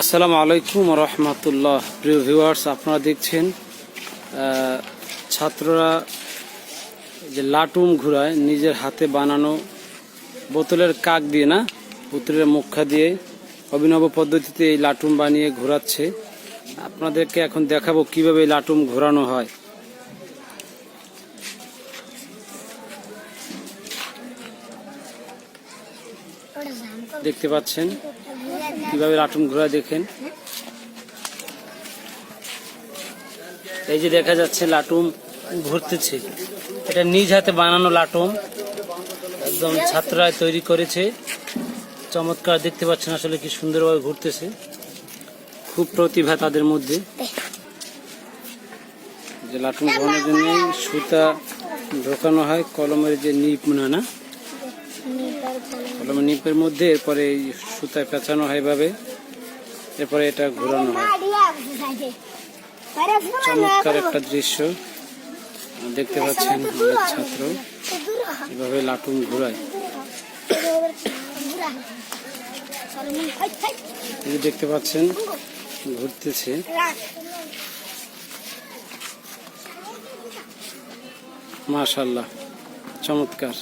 আসসালামু আলাইকুম রহমতুল্লাহ। প্রিয় ভিউয়ার্স, আপনারা দেখছেন ছাত্ররা যে লাটুম ঘুরায়, নিজের হাতে বানানো বোতলের কাক দিয়ে না পুত্রের মুখা দিয়ে অভিনব পদ্ধতিতে এই লাটুম বানিয়ে ঘোরাচ্ছে। আপনাদেরকে এখন দেখাবো কীভাবে লাটুম ঘোরানো হয়। দেখতে পাচ্ছেন। কীভাবে লাটুম ঘোরা দেখেন। এই যে দেখা যাচ্ছে লাটুম ঘুরতেছে। এটা নিজ হাতে বানানো লাটুম। একদম ছাত্ররা তৈরি করেছে। চমৎকার দেখতে পাচ্ছেন আসলে কি সুন্দরভাবে ঘুরতেছে। খুব প্রতিভা তাদের মধ্যে। যে লাটুম ঘোরানোর জন্য সুতা ঢোকানো হয়, কলমের যে নিপ না? নিপের মধ্যে, এরপরে এই সুতায় পেঁচানো হয় এভাবে। এরপরে এটা ঘোরানো হয়। চমৎকার একটা দৃশ্য। দেখতে পাচ্ছেন অনেক ছাত্র। এভাবে লাটুম ঘোরায়। দেখতে পাচ্ছেন, ঘুরতেছে। মাশাল্লাহ, চমৎকার।